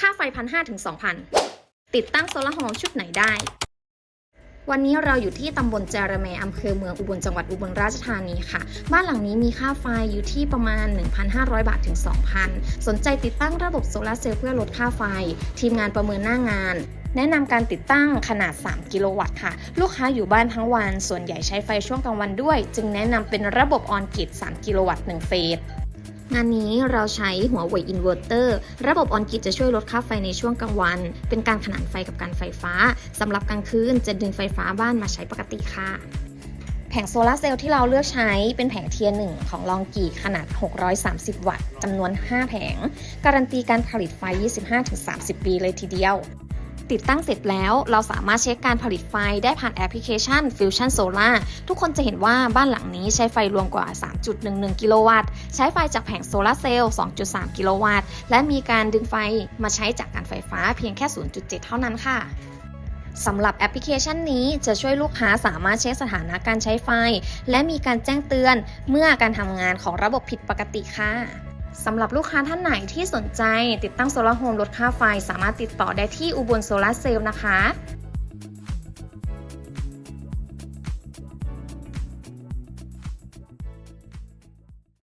ค่าไฟพันห้าถึงสองพันติดตั้งโซลาร์โฮมชุดไหนได้ วันนี้เราอยู่ที่ตำบลจารเมอำเภอเมืองอุบลจังหวัดอุบลราชธานีค่ะ บ้านหลังนี้มีค่าไฟอยู่ที่ประมาณ 1,500 บาทถึง 2,000 สนใจติดตั้งระบบโซลาร์เซลล์เพื่อลดค่าไฟ ทีมงานประเมินหน้างาน แนะนำการติดตั้งขนาด 3 กิโลวัตต์ค่ะ ลูกค้าอยู่บ้านทั้งวัน ส่วนใหญ่ใช้ไฟช่วงกลางวันด้วย จึงแนะนำเป็นระบบออนกิด3 กิโลวัตต์1เฟส งานนี้เราใช้หัวเว่ยอินเวอร์เตอร์ระบบออนกิดจะช่วยลดค่าไฟในช่วงกลางวัน เป็นการขนานไฟกับการไฟฟ้าสำหรับกลางคืนจะดึงไฟฟ้าบ้านมาใช้ปกติค่ะแผงโซลาเซลล์ที่เราเลือกใช้เป็นแผงเทียร์หนึ่งของลองกีขนาด 630 วัตต์จำนวน 5 แผง การันตีการผลิตไฟ 25-30 ปีเลยทีเดียว ติดตั้งเสร็จแล้วเราสามารถเช็คการผลิตไฟได้ผ่านแอปพลิเคชัน Fusion Solar ทุกคนจะเห็นว่าบ้านหลังนี้ใช้ไฟรวมกว่า 3.11 กิโลวัตต์ ใช้ไฟจากแผงโซลาร์เซลล์ 2.3 กิโลวัตต์ และมีการดึงไฟมาใช้จากการไฟฟ้าเพียงแค่ 0.7 เท่านั้นค่ะสำหรับแอปพลิเคชันนี้จะช่วยลูกค้าสามารถเช็คสถานะการใช้ไฟ และมีการแจ้งเตือนเมื่อการทำงานของระบบผิดปกติค่ะ สำหรับลูกค้าท่านไหนที่สนใจติดตั้งโซลาร์โฮมลดค่าไฟ สามารถติดต่อได้ที่อุบลโซลาร์เซลล์นะคะ